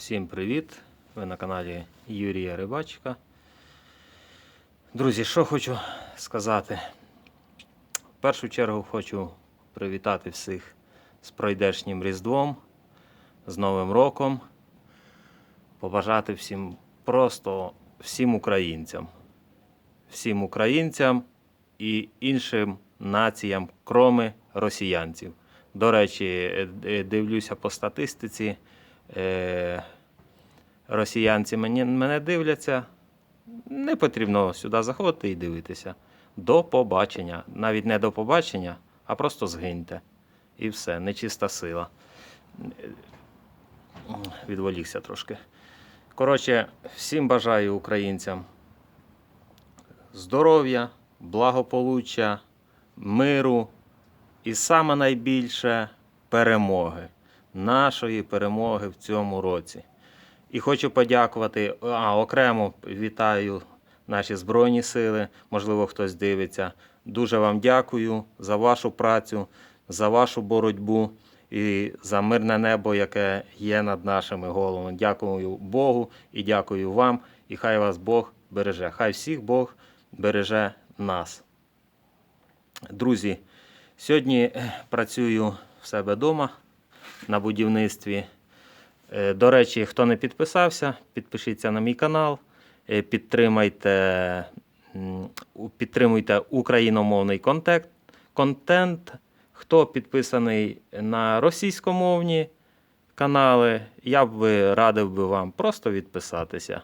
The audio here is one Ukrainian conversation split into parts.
Всім привіт! Ви на каналі Юрія Рибачка. Друзі, що хочу сказати. В першу чергу хочу привітати всіх з пройдешнім Різдвом, з Новим роком. Побажати всім просто всім українцям. Всім українцям і іншим націям, кроме росіянців. До речі, е, е, дивлюся по статистиці. Е, росіянці мені, мене дивляться. Не потрібно сюди заходити і дивитися. До побачення. Навіть не до побачення, а просто згиньте. І все, нечиста сила. Відволікся трошки. Коротше, всім бажаю українцям здоров'я, благополуччя, миру і саме найбільше перемоги. Нашої перемоги в цьому році. І хочу подякувати, а окремо вітаю наші Збройні Сили. Можливо, хтось дивиться. Дуже вам дякую за вашу працю, за вашу боротьбу і за мирне небо, яке є над нашими головами. Дякую Богу і дякую вам. І хай вас Бог береже. Хай всіх Бог береже нас. Друзі, сьогодні е, працюю в себе вдома на будівництві. Е, До речі, хто не підписався, підпишіться на мій канал, е, підтримайте, підтримуйте україномовний контент. контент. Хто підписаний на російськомовні канали, я би радив би вам просто відписатися,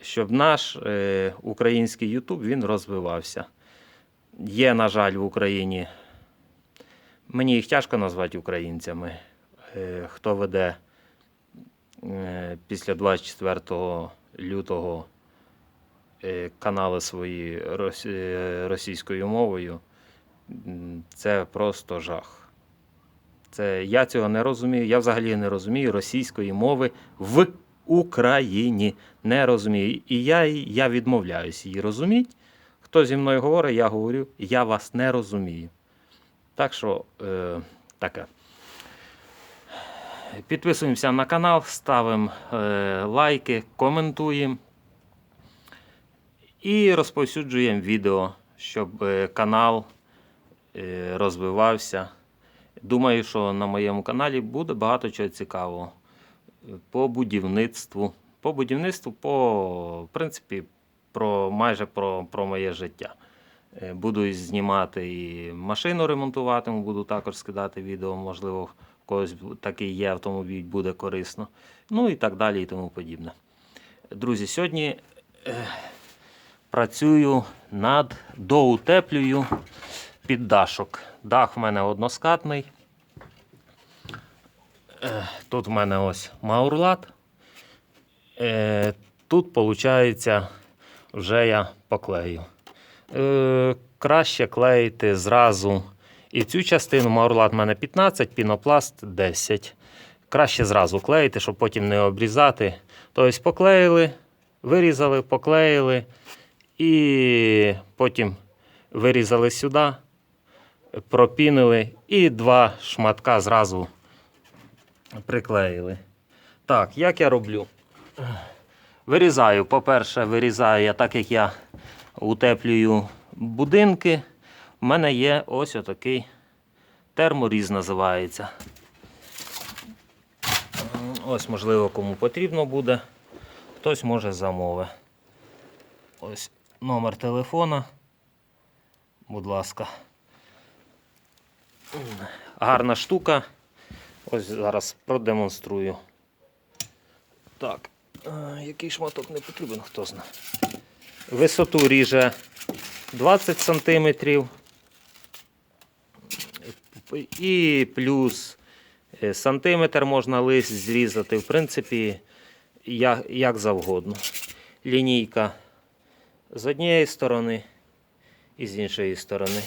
щоб наш е, український він розвивався. Є, на жаль, в Україні. Мені їх тяжко назвати українцями. Е, Хто веде е, після 24 лютого е, канали свої російською мовою, це просто жах. Це, я цього не розумію. Я взагалі не розумію російської мови в Україні. Не розумію. І я, я відмовляюсь її розуміти. Хто зі мною говорить, я говорю, я вас не розумію. Так що е, таке. Підписуємося на канал, ставимо е, лайки, коментуємо і розповсюджуємо відео, щоб е, канал е, розвивався. Думаю, що на моєму каналі буде багато чого цікавого по будівництву. По будівництву, по в принципі, про майже про, про моє життя. Буду знімати і машину ремонтуватиму, буду також скидати відео, можливо, когось такий є автомобіль, буде корисно. Ну і так далі, і тому подібне. Друзі, сьогодні е, працюю над доутеплюю піддашок. Дах в мене односкатний. Е, Тут в мене ось маурлат. Е, Тут, виходить, вже я поклею. Е, Краще клеїти зразу. І цю частину маурлат в мене 15, пінопласт 10. Краще зразу клеїти, щоб потім не обрізати. Тобто поклеїли, вирізали, поклеїли. І потім вирізали сюди, пропінили і два шматка зразу приклеїли. Так, як я роблю? Вирізаю, по-перше, вирізаю я, так як я утеплюю будинки. У мене є ось отакий терморіз називається. Ось, можливо, кому потрібно буде. Хтось може замовити. Ось номер телефона. Будь ласка. Гарна штука. Ось зараз продемонструю. Так, е, який шматок не потрібен, хто знає. Висоту ріже 20 см. І плюс е, сантиметр можна лист зрізати, в принципі, як, завгодно. Лінійка з однієї сторони і з іншої сторони.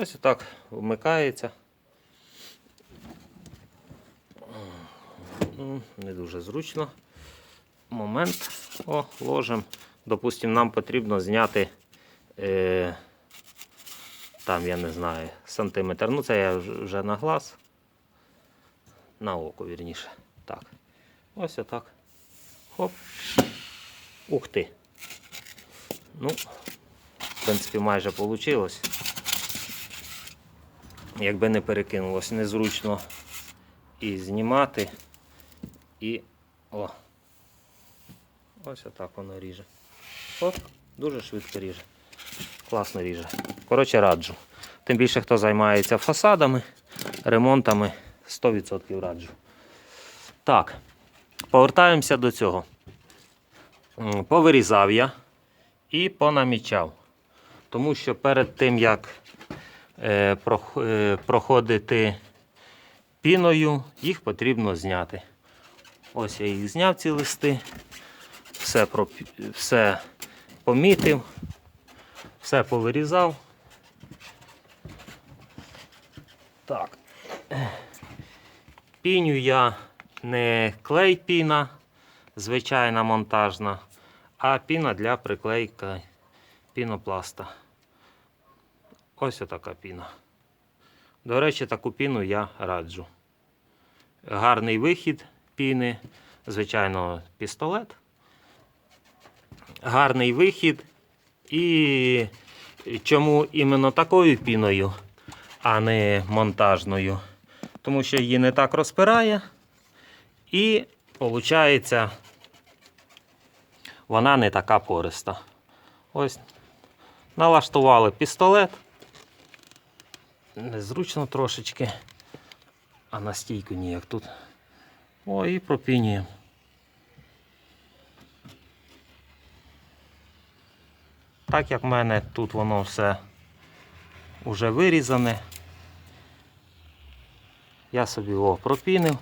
Ось отак вмикається. Не дуже зручно. Момент. О, ложимо. Допустимо, нам потрібно зняти е, там, я не знаю, сантиметр. Ну, це я вже- на глаз. На око, вірніше. Так. Ось отак. Хоп. Ух ти. Ну, в принципі, майже вийшло. Якби не перекинулось, незручно і знімати. І. О. Ось отак воно ріже. Оп, дуже швидко ріже. Класно ріже. Коротше, раджу. Тим більше, хто займається фасадами, ремонтами, 100% раджу. Так, повертаємося до цього. Повирізав я і понамічав. Тому що перед тим, як е, е, проходити піною, їх потрібно зняти. Ось я їх зняв ці листи, все, все помітив, все повирізав. Так. Піню я не клей піна, звичайна монтажна, а піна для приклейки пінопласта. Ось така піна. До речі, таку піну я раджу. Гарний вихід піни, звичайно, пістолет. Гарний вихід. І чому іменно такою піною, а не монтажною? Тому що її не так розпирає. І виходить, вона не така пориста. Ось налаштували пістолет. Незручно трошечки. А на стійку ніяк тут. О, і пропінюємо. Так як в мене тут воно все вже вирізане, я собі його пропінив.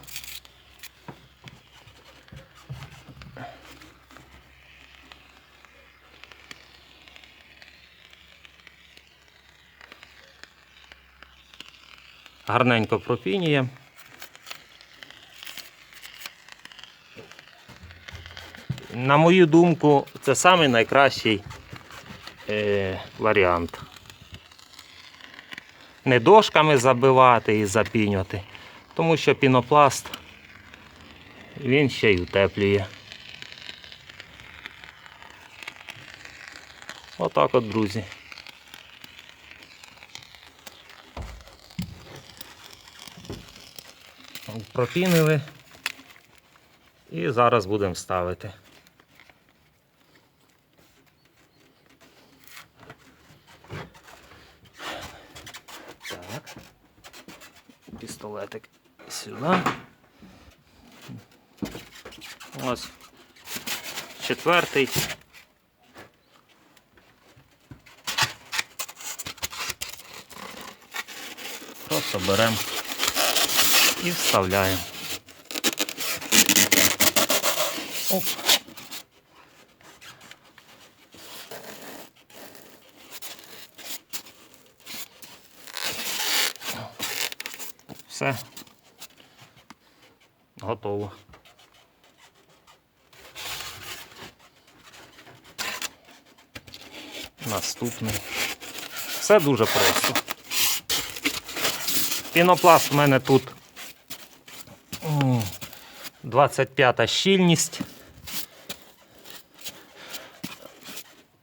Гарненько пропінюємо. На мою думку, це самий найкращий е, варіант. Не дошками забивати і запінювати, тому що пінопласт він ще й утеплює. Отак от, друзі. Пропінили і зараз будемо ставити. Так. Пістолетик сюди. Ось. Четвертий. Просто беремо і вставляємо. Оп. Все. Готово. Наступний. Все дуже просто. Пінопласт в мене тут м, 25 щільність.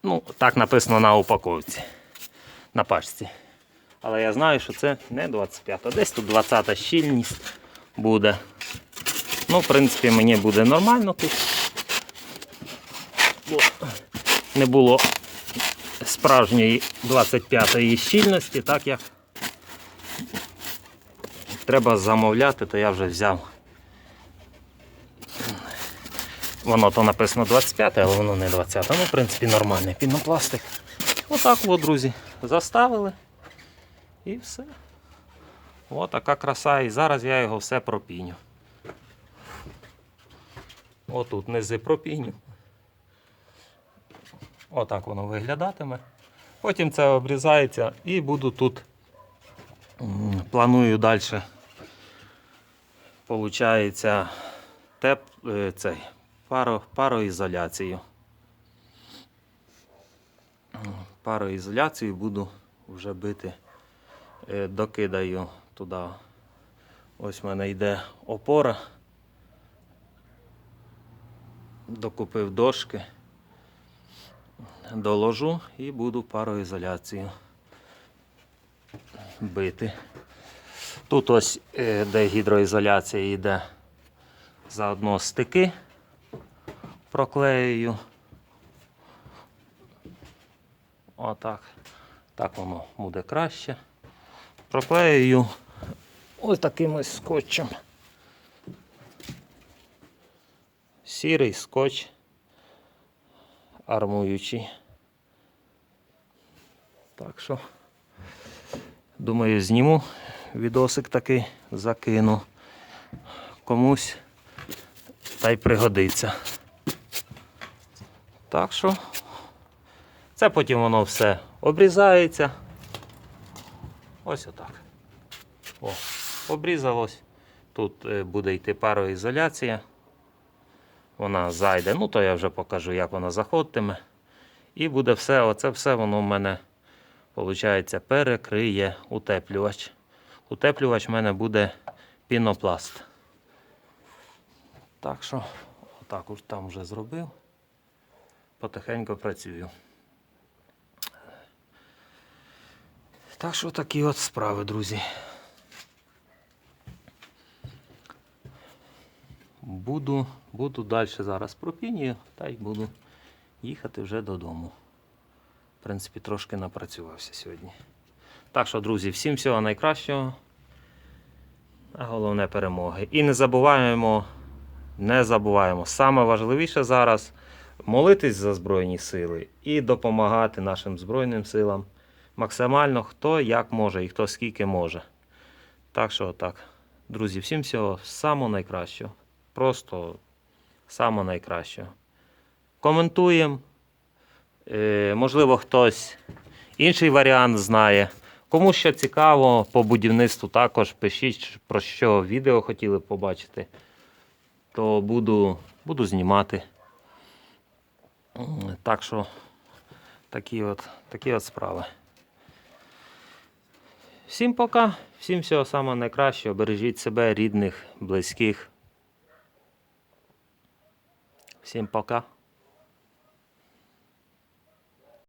Ну, так написано на упаковці, на пачці. Але я знаю, що це не 25, а десь тут 20 щільність буде. Ну, в принципі, мені буде нормально тут. Бо не було справжньої 25-ї щільності, так як треба замовляти, то я вже взяв. Воно то написано 25, але воно не 20. Ну, в принципі, нормальний пінопластик. Отак от, друзі, заставили. І все. О, така краса. І зараз я його все пропіню. Отут низи пропіню. Отак воно виглядатиме. Потім це обрізається і буду тут. Планую далі. Получається теп, е, цей, паро, пароізоляцію. Пароізоляцію буду вже бити. Е, Докидаю туди. Ось в мене йде опора. Докупив дошки, доложу і буду пароізоляцію бити. Тут ось е, де гідроізоляція йде заодно стики проклею. Отак. Так воно буде краще. Проклею ось таким ось скотчем. Сірий скотч армуючий. Так що, думаю, зніму відосик такий, закину комусь та й пригодиться. Так що, це потім воно все обрізається. Ось отак. О, обрізалось. Тут е, буде йти пароізоляція. Вона зайде. Ну, то я вже покажу, як вона заходитиме. І буде все, оце все воно в мене, виходить, перекриє утеплювач. Утеплювач в мене буде пінопласт. Так що, отак уж там вже зробив. Потихеньку працюю. Так що такі от справи, друзі. Буду, буду далі зараз пропінію, та й буду їхати вже додому. В принципі, трошки напрацювався сьогодні. Так що, друзі, всім всього найкращого. А головне перемоги. І не забуваємо, не забуваємо. Саме важливіше зараз молитись за Збройні сили і допомагати нашим Збройним силам максимально хто як може і хто скільки може. Так що так. Друзі, всім всього самого найкращого. Просто самого найкращого. Коментуємо. Е, можливо, хтось інший варіант знає. Кому що цікаво по будівництву також пишіть, про що відео хотіли б побачити. То буду, буду знімати. Так що такі от, такі от справи. Всім пока, всім всього самого найкращого. Бережіть себе, рідних, близьких. Всім пока.